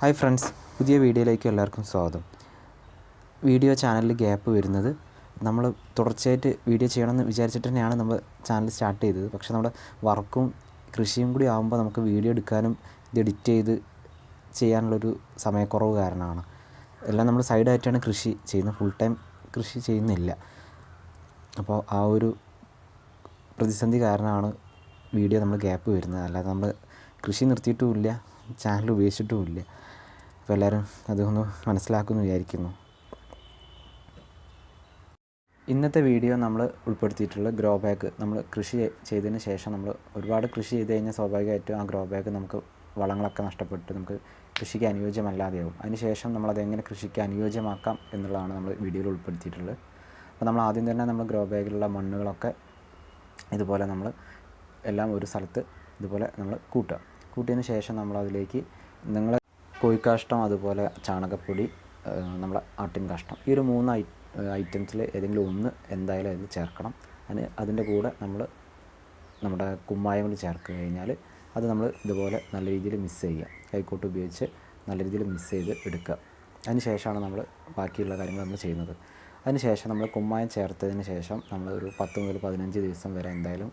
Hi friends പുതിയ വീഡിയോയിലേക്ക് എല്ലാവർക്കും സ്വാഗതം. വീഡിയോ ചാനലിൽ ഗ്യാപ്പ് വരുന്നത് നമ്മൾ തുടർച്ചയായിട്ട് വീഡിയോ ചെയ്യണമെന്ന് വിചാരിച്ചിട്ട് തന്നെയാണ് നമ്മൾ ചാനൽ സ്റ്റാർട്ട് ചെയ്തത്. പക്ഷേ നമ്മുടെ വർക്കും കൃഷിയും കൂടി ആകുമ്പോൾ നമുക്ക് വീഡിയോ എടുക്കാനും ഇത് എഡിറ്റ് ചെയ്ത് ചെയ്യാനുള്ളൊരു സമയക്കുറവ് കാരണമാണ്. എല്ലാം നമ്മൾ സൈഡായിട്ടാണ് കൃഷി ചെയ്യുന്നത്. ഫുൾ ടൈം കൃഷി ചെയ്യുന്നില്ല. അപ്പോൾ ആ ഒരു പ്രതിസന്ധി കാരണമാണ് വീഡിയോ നമ്മൾ ഗ്യാപ്പ് വരുന്നത്. അല്ലാതെ നമ്മൾ കൃഷി നിർത്തിയിട്ടുമില്ല ചാനൽ ഉപയോഗിച്ചിട്ടുമില്ല. അപ്പോൾ എല്ലാവരും അതൊന്ന് മനസ്സിലാക്കുമെന്ന് വിചാരിക്കുന്നു. ഇന്നത്തെ വീഡിയോ നമ്മൾ ഉൾപ്പെടുത്തിയിട്ടുള്ള ഗ്രോ ബാഗ് നമ്മൾ കൃഷി ചെയ്തതിന് ശേഷം നമ്മൾ ഒരുപാട് കൃഷി ചെയ്ത് കഴിഞ്ഞാൽ സ്വാഭാവികമായിട്ടും ആ ഗ്രോ ബാഗ് നമുക്ക് വളങ്ങളൊക്കെ നഷ്ടപ്പെട്ട് നമുക്ക് കൃഷിക്ക് അനുയോജ്യമല്ലാതെയാവും. അതിനുശേഷം നമ്മൾ അതെങ്ങനെ കൃഷിക്ക് അനുയോജ്യമാക്കാം എന്നുള്ളതാണ് നമ്മൾ വീഡിയോയിൽ ഉൾപ്പെടുത്തിയിട്ടുള്ളത്. അപ്പോൾ നമ്മൾ ആദ്യം തന്നെ നമ്മൾ ഗ്രോ ബാഗിലുള്ള മണ്ണുകളൊക്കെ ഇതുപോലെ നമ്മൾ എല്ലാം ഒരു സ്ഥലത്ത് ഇതുപോലെ നമ്മൾ കൂട്ടുക. കൂട്ടിയതിന് ശേഷം നമ്മൾ അതിലേക്ക് നിങ്ങൾ കോഴിക്കാഷ്ടം അതുപോലെ ചാണകപ്പൊടി നമ്മളെ ആട്ടിൻ കാഷ്ടം. ഈ ഒരു മൂന്ന് ഐ ഐറ്റംസിൽ ഏതെങ്കിലും ഒന്ന് എന്തായാലും അതിൽ ചേർക്കണം. അതിന് അതിന്റെ കൂടെ നമ്മൾ നമ്മുടെ കുമ്മായം കൂടി ചേർത്ത് കഴിഞ്ഞാൽ അത് നമ്മൾ ഇതുപോലെ നല്ല രീതിയിൽ മിക്സ് ചെയ്യുക. കൈക്കോട്ട് ഉപയോഗിച്ച് നല്ല രീതിയിൽ മിക്സ് ചെയ്ത് എടുക്കുക. അതിന് ശേഷമാണ് നമ്മൾ ബാക്കിയുള്ള കാര്യങ്ങൾ നമ്മൾ ചെയ്യുന്നത്. അതിന് ശേഷം നമ്മൾ കുമ്മായം ചേർത്തതിന് ശേഷം നമ്മൾ ഒരു പത്ത് മുതൽ പതിനഞ്ച് ദിവസം വരെ എന്തായാലും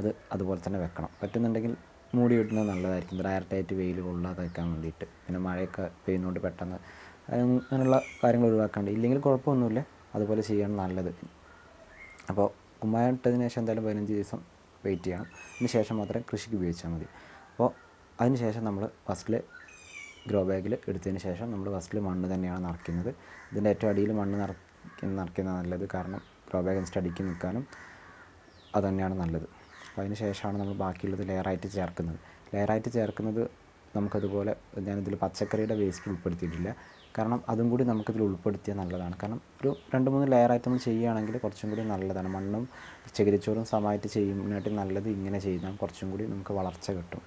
അത് അതുപോലെ തന്നെ വെക്കണം. പറ്റുന്നുണ്ടെങ്കിൽ മൂടി കിട്ടുന്നത് നല്ലതായിരിക്കും. ഡയറക്റ്റായിട്ട് വെയിൽ കൊള്ളാതെ വെക്കാൻ വേണ്ടിയിട്ട്. പിന്നെ മഴയൊക്കെ പെയ്യുന്നതുകൊണ്ട് പെട്ടെന്ന് അങ്ങനെയുള്ള കാര്യങ്ങൾ ഒഴിവാക്കാണ്ട്. ഇല്ലെങ്കിൽ കുഴപ്പമൊന്നുമില്ല. അതുപോലെ ചെയ്യണം നല്ലത്. അപ്പോൾ കുമ്മായം ഇട്ടതിന് ശേഷം എന്തായാലും പതിനഞ്ച് ദിവസം വെയിറ്റ് ചെയ്യണം. അതിന് ശേഷം മാത്രമേ കൃഷിക്ക് ഉപയോഗിച്ചാൽ മതി. അപ്പോൾ അതിന് ശേഷം നമ്മൾ ഫസ്റ്റിൽ ഗ്രോ ബാഗിൽ എടുത്തതിന് ശേഷം നമ്മൾ ഫസ്റ്റിൽ മണ്ണ് തന്നെയാണ് നിറയ്ക്കുന്നത്. ഇതിന്റെ ഏറ്റവും അടിയിൽ മണ്ണ് നിറയ്ക്കുന്ന നിറയ്ക്കുന്നത് നല്ലത്. കാരണം ഗ്രോ ബാഗ് സ്റ്റഡിക്ക് നിൽക്കാനും അതുതന്നെയാണ് നല്ലത്. അപ്പോൾ അതിന് ശേഷമാണ് നമ്മൾ ബാക്കിയുള്ളത് ലെയറായിട്ട് ചേർക്കുന്നത്. ലെയറായിട്ട് ചേർക്കുന്നത് നമുക്കതുപോലെ ഞാനിതിൽ പച്ചക്കറിയുടെ വേസ്റ്റ് ഉൾപ്പെടുത്തിയിട്ടില്ല. കാരണം അതും കൂടി നമുക്കിതിൽ ഉൾപ്പെടുത്തിയാൽ നല്ലതാണ്. കാരണം ഒരു രണ്ട് മൂന്ന് ലെയറായിട്ട് നമ്മൾ ചെയ്യുകയാണെങ്കിൽ കുറച്ചും കൂടി നല്ലതാണ്. മണ്ണും ചകിരിച്ചോറും സമമായിട്ട് ചെയ്യുന്നതിനായിട്ട് നല്ലത് ഇങ്ങനെ ചെയ്താൽ കുറച്ചും കൂടി നമുക്ക് വളർച്ച കിട്ടും.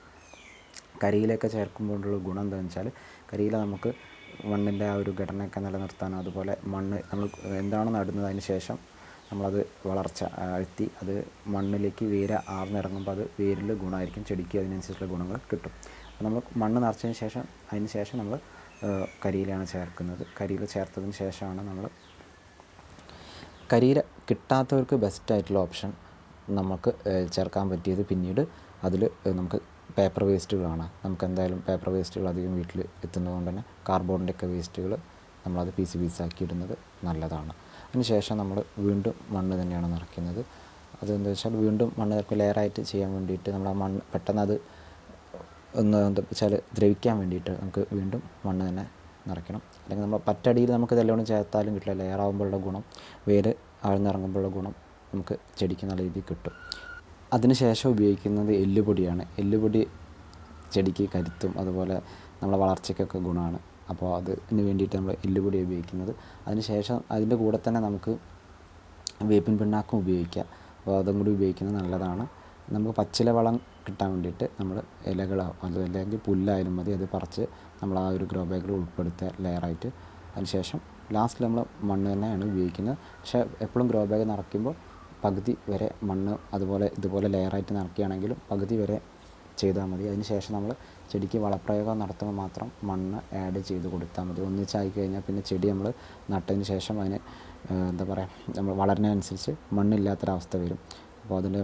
കരിയിലൊക്കെ ചേർക്കുമ്പോഴുള്ള ഗുണം എന്താണെന്ന് വെച്ചാൽ കരിയില നമുക്ക് മണ്ണിന്റെ ആ ഒരു ഘടനയൊക്കെ നിലനിർത്താനും അതുപോലെ മണ്ണ് നമ്മൾ എന്താണ് നടുന്നത് അതിന് ശേഷം നമ്മളത് വളർച്ച എത്തി. അത് മണ്ണിലേക്ക് വേര ആർന്നിറങ്ങുമ്പോൾ അത് വേരിൽ ഗുണമായിരിക്കും ചെടിക്ക് അതിനനുസരിച്ചുള്ള ഗുണങ്ങൾ കിട്ടും. നമ്മൾ മണ്ണ് നിറച്ചതിന് ശേഷം അതിന് ശേഷം നമ്മൾ കരിയിലാണ് ചേർക്കുന്നത്. കരിയിൽ ചേർത്തതിന് ശേഷമാണ് നമ്മൾ കരിയില കിട്ടാത്തവർക്ക് ബെസ്റ്റായിട്ടുള്ള ഓപ്ഷൻ നമുക്ക് ചേർക്കാൻ പറ്റിയത്. പിന്നീട് അതിൽ നമുക്ക് പേപ്പർ വേസ്റ്റുകളാണ് നമുക്ക് എന്തായാലും പേപ്പർ വേസ്റ്റുകൾ അധികം വീട്ടിൽ എത്തുന്നതുകൊണ്ട് തന്നെ കാർബോണിന്റെയൊക്കെ വേസ്റ്റുകൾ നമ്മളത് പീസ് പീസാക്കി ഇടുന്നത് നല്ലതാണ്. അതിന് ശേഷം നമ്മൾ വീണ്ടും മണ്ണ് തന്നെയാണ് നിറയ്ക്കുന്നത്. അതെന്താ വെച്ചാൽ വീണ്ടും മണ്ണ് നിറക്കും ലെയറായിട്ട് ചെയ്യാൻ വേണ്ടിയിട്ട് നമ്മൾ ആ മണ്ണ് പെട്ടെന്ന് അത് ഒന്ന് എന്താ വെച്ചാൽ ദ്രവിക്കാൻ വേണ്ടിയിട്ട് നമുക്ക് വീണ്ടും മണ്ണ് തന്നെ നിറയ്ക്കണം. അല്ലെങ്കിൽ നമ്മൾ പറ്റടിയിൽ നമുക്ക് ഇതെല്ലാം ചേർത്താലും കിട്ടില്ല. ലെയറാകുമ്പോഴുള്ള ഗുണം വേര് ആഴ്ന്നിറങ്ങുമ്പോഴുള്ള ഗുണം നമുക്ക് ചെടിക്ക് നല്ല രീതിയിൽ കിട്ടും. അതിനുശേഷം ഉപയോഗിക്കുന്നത് എല്ലുപൊടിയാണ്. എല്ലുപൊടി ചെടിക്ക് കരുത്തും അതുപോലെ നമ്മളെ വളർച്ചയ്ക്കൊക്കെ ഗുണമാണ്. അപ്പോൾ അതിന് വേണ്ടിയിട്ട് നമ്മൾ എല്ലുപൊടി ഉപയോഗിക്കുന്നത്. അതിനുശേഷം അതിന്റെ കൂടെ തന്നെ നമുക്ക് വേപ്പിൻ പിണ്ണാക്കും ഉപയോഗിക്കാം അപ്പോൾ അതും കൂടി ഉപയോഗിക്കുന്നത് നല്ലതാണ്. നമുക്ക് പച്ചില വളം കിട്ടാൻ വേണ്ടിയിട്ട് നമ്മൾ ഇലകളോ അല്ലെങ്കിൽ പുല്ലായാലും മതി. അത് പറിച്ച് നമ്മൾ ആ ഒരു ഗ്രോ ബാഗിൽ ഉൾപ്പെടുത്തുക ലെയറായിട്ട്. അതിനുശേഷം ലാസ്റ്റ് നമ്മൾ മണ്ണ് തന്നെയാണ് ഉപയോഗിക്കുന്നത്. പക്ഷേ എപ്പോഴും ഗ്രോ ബാഗ് നിറയ്ക്കുമ്പോൾ പകുതി വരെ മണ്ണ് അതുപോലെ ഇതുപോലെ ലെയറായിട്ട് നിറയ്ക്കുകയാണെങ്കിലും പകുതി വരെ ചെയ്താൽ മതി. അതിന് ശേഷം നമ്മൾ ചെടിക്ക് വളപ്രയോഗം നടത്തുമ്പോൾ മാത്രം മണ്ണ് ആഡ് ചെയ്ത് കൊടുത്താൽ മതി. ഒന്നിച്ചായി കഴിഞ്ഞാൽ പിന്നെ ചെടി നമ്മൾ നട്ടതിന് ശേഷം അതിന് എന്താ പറയുക നമ്മൾ വളരുന്നതനുസരിച്ച് മണ്ണില്ലാത്തൊരവസ്ഥ വരും. അപ്പോൾ അതിന്റെ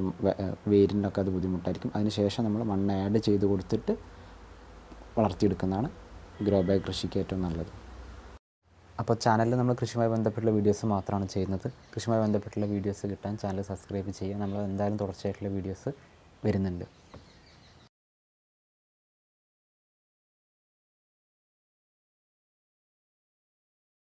വേരിന്റെയൊക്കെ അത് ബുദ്ധിമുട്ടായിരിക്കും. അതിനുശേഷം നമ്മൾ മണ്ണ് ആഡ് ചെയ്ത് കൊടുത്തിട്ട് വളർത്തിയെടുക്കുന്നതാണ് ഗ്രോ ബാഗ് കൃഷിക്ക് ഏറ്റവും നല്ലത്. അപ്പോൾ ചാനലിൽ നമ്മൾ കൃഷിയുമായി ബന്ധപ്പെട്ടുള്ള വീഡിയോസ് മാത്രമാണ് ചെയ്യുന്നത്. കൃഷിയുമായി ബന്ധപ്പെട്ടുള്ള വീഡിയോസ് കിട്ടാൻ ചാനൽ സബ്സ്ക്രൈബ് ചെയ്യുക. നമ്മൾ എന്തായാലും തുടർച്ചയായിട്ടുള്ള വീഡിയോസ് വരുന്നുണ്ട്.